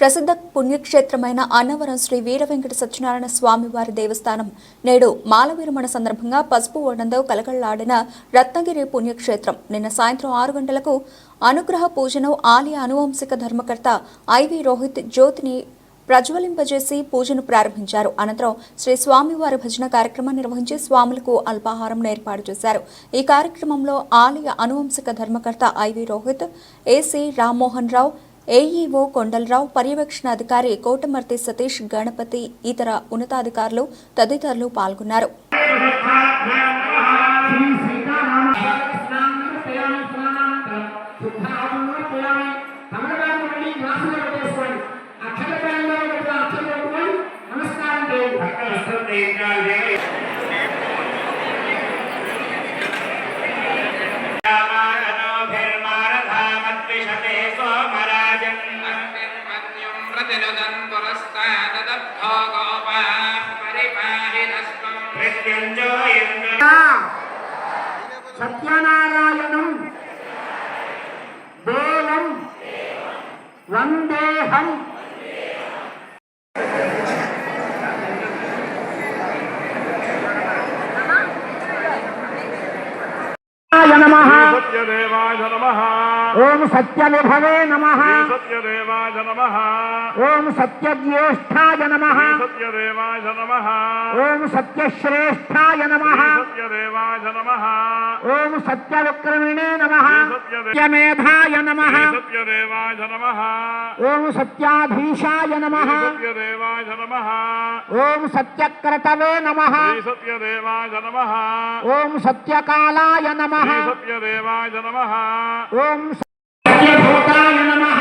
ప్రసిద్ధ పుణ్యక్షేత్రమైన అన్నవరం శ్రీ వీరవెంకట సత్యనారాయణ స్వామివారి దేవస్థానం నేడు మాలవిరమణ సందర్భంగా పసుపు ఓడంతో కలకళ్ళాడిన రత్నగిరి పుణ్యక్షేత్రం. నిన్న సాయంత్రం ఆరు గంటలకు అనుగ్రహ పూజను ఆలయ అనువంశిక ధర్మకర్త ఐవి రోహిత్ జ్యోతిని ప్రజ్వలింపజేసి పూజను ప్రారంభించారు. అనంతరం శ్రీ స్వామివారి భజన కార్యక్రమం నిర్వహించి స్వాములకు అల్పాహారం ఏర్పాటు చేశారు. ఈ కార్యక్రమంలో ఆలయ అనువంశిక ధర్మకర్త I V Rohit AC Rammohan Rao AEO Kondalarao పర్యవేక్షణ అధికారి కోటమర్తి సతీష్ గణపతి ఇతర ఉన్నతాధికారులు తదితరులు పాల్గొన్నారు. నమస్కారం సత్యనారాయణం దేవం వందేహం నమ సత్యదేవాయ నమః ओम सत्यनुभवे नमः सत्यदेवाय नमः ओम सत्यज्येष्ठाय नमः नम नमः ओम सत्यश्रेष्ठाय नमः सत्यदेवाय नमः सत्य सत्यविक्रमिणे नम सत्यमेधाय नमः सत्यदेवाय नमः ओम सत्याधीशाय नम सत्यदेवाय नमः ओम सत्यक्रतवे नमः नम नमः ओम सत्यकालाय नमः सत्यदेवाय नमः ओम trabalho na.